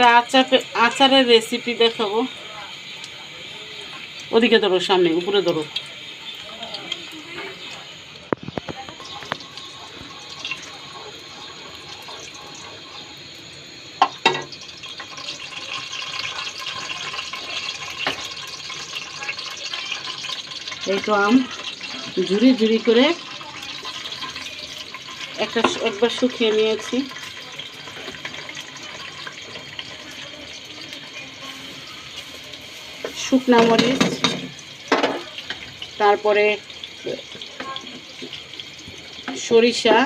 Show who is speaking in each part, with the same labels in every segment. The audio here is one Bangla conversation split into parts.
Speaker 1: একটা আচার আচারের রেসিপি দেখাবো। ওদিকে ধরো, সামনে, উপরে ধরো। এই তো আম ঝুরি ঝুরি করে একটা একবার শুকিয়ে নিয়েছি। শুকনা মরিচ তারপরে সরিষা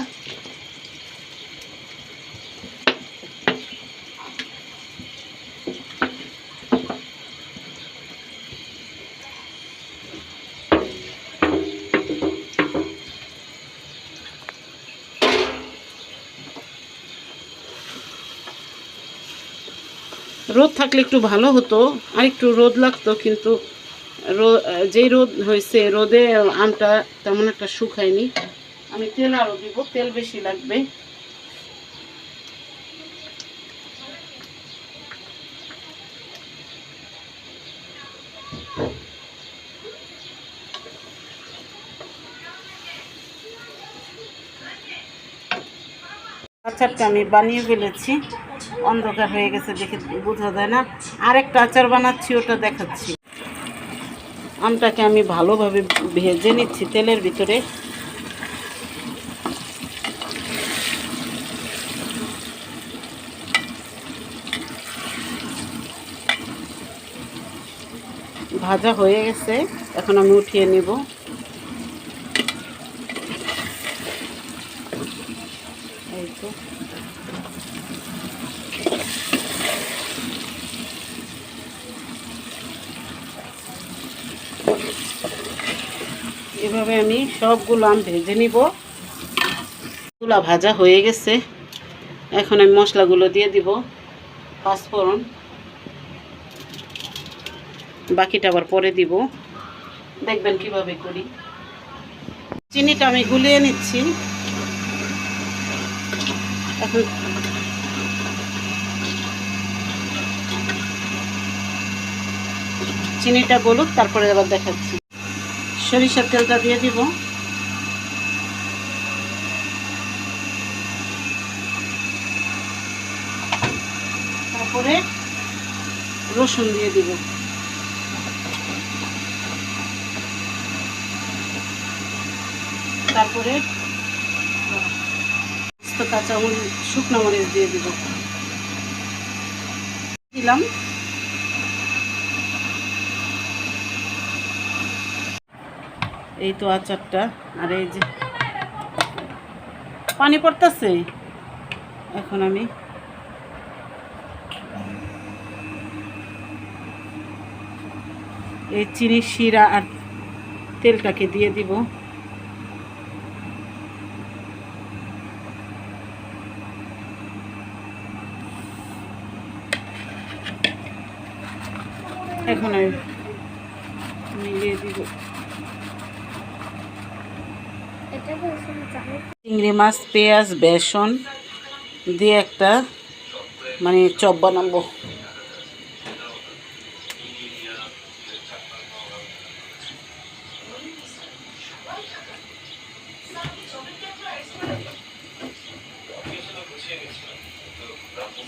Speaker 1: রোদ থাকলে একটু ভালো হতো, আর একটু রোদ লাগতো, কিন্তু যেই রোদ হয়েছে, রোদে আমটা তেমন একটা শুকায়নি। আমি তেল আরও দিব, তেল বেশি লাগবে। আচারটা আমি বানিয়ে ফেলেছি। অন্ধকার হয়ে গেছে দেখে বোঝা যায় না। আরেকটা আচার বানাচ্ছি, ওটা দেখাচ্ছি। আমটাকে আমি ভালোভাবে ভেজে নিচ্ছি তেলের ভিতরে। ভাজা হয়ে গেছে, এখন আমি উঠিয়ে নিব এই তো এভাবে আমি সবগুলো আম ভেজে নিব। গুলা ভাজা হয়ে গেছে। এখন আমি মশলাগুলো দিয়ে দিব। পাঁচফোড়ন বাকিটা আবার পরে দিব। দেখবেন কীভাবে করি। চিনিটা আমি গুলিয়ে নিচ্ছি। এখন চিনিটা গলুক, তারপরে আবার দেখাচ্ছি। সরিষার তেলটা দিয়ে দিব। তারপরে রসুন দিয়ে দিব। তারপরে কাঁচা শুকনো মরিচ দিয়ে দিব। দিলাম। এই তো আচারটা, আর এই যে পানি পড়তেছে? এখন আমি এই চিনি, শিরা আর তেলটাকে দিয়ে দিব। এখন আমি মিলিয়ে দিব। চিংড়ি মাছ, পেঁয়াজ, বেসন দিয়ে একটা মানে চপ বানাবো।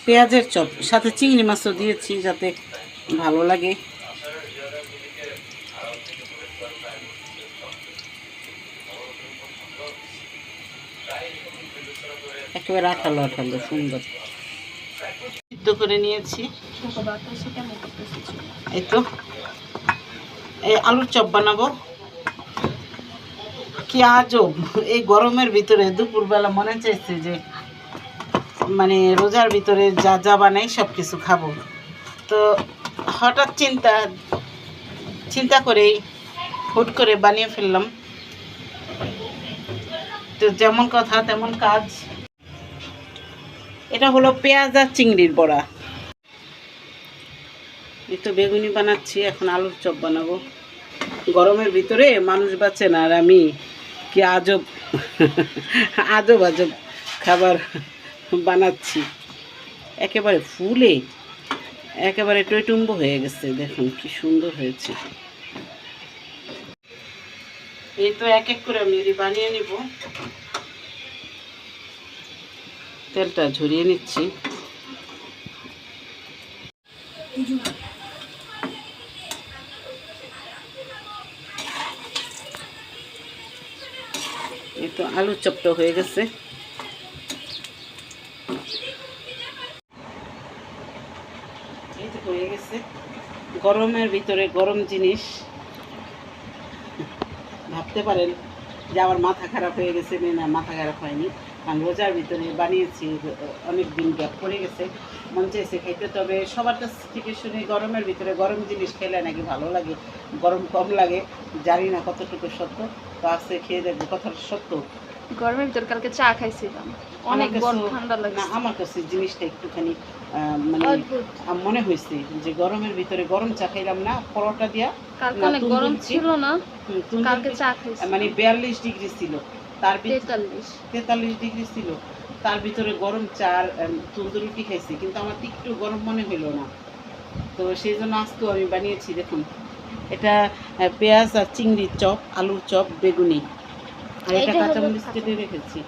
Speaker 1: পেঁয়াজের চপ, সাথে চিংড়ি মাছও দিয়েছি যাতে ভালো লাগে। একেবারে আঠালো আঠালো, সুন্দর। সিদ্ধ করে নিয়েছি। এই তো এই আলুর চপ বানাবো। কি আজব। এই গরমের ভিতরে দুপুরবেলা মনে চাইছে যে মানে রোজার ভিতরে যা যা বানাই সব কিছু খাব। তো হঠাৎ চিন্তা চিন্তা করেই হুট করে বানিয়ে ফেললাম। তো যেমন কথা, তেমন কাজ। এটা হলো পেঁয়াজ আর চিংড়ির বড়া। এই তো বেগুনি বানাচ্ছি, এখন আলুর চপ বানাবো। গরমের ভিতরে মানুষ বাঁচে না, আর আমি কি আজব আজব আজব খাবার বানাচ্ছি। একেবারে ফুলে, একেবারে টইটুম্ব হয়ে গেছে, দেখুন কি সুন্দর হয়েছে। এই তো এক এক করে আমি বানিয়ে নিব। তেলটা ঝরিয়ে নিচ্ছি। এই তো আলুর চপটা হয়ে গেছে। এই তো হয়ে গেছে। গরমের ভিতরে গরম জিনিস। ভাবতে পারেন যে আমার মাথা খারাপ হয়ে গেছে না, মাথা খারাপ হয়নি। রোজার ভিতরে বানিয়েছি অনেক দিন গ্যাপ পড়ে গেছে মন চাইছে খাইতে তবে সবার কাছ থেকে শুনি গরমের ভিতরে গরম জিনিস খেলে নাকি ভালো লাগে গরম কম লাগে জানি না কতটুকু সত্য তো আজকে খেয়ে দেখব কথাটা সত্য।
Speaker 2: গরমের ভিতর কালকে চা খাইছিলাম অনেক বড়
Speaker 1: কাছেও- না আমার কাছে জিনিসটা একটুখানি মানে মনে হয়েছে যে গরমের ভিতরে গরম চা খাইলাম না পরোটা দিয়া
Speaker 2: কালকে অনেক গরম ছিল না কালকে চা খাইছি।
Speaker 1: মানে বিয়াল্লিশ ডিগ্রি ছিল। তার
Speaker 2: তেতাল্লিশ।
Speaker 1: তেতাল্লিশ ডিগ্রি ছিল। তার ভিতরে গরম চার তন্দুর রুটি খাইছি? কিন্তু আমার একটু গরম মনে হইল না। তো সেই জন্য আজকেও আমি বানিয়েছি দেখুন। এটা পেঁয়াজ আর চিংড়ির চপ আলুর চপ বেগুনি। আর এটা
Speaker 2: হলো
Speaker 1: কাঁচামরিচ কেটে রেখেছি।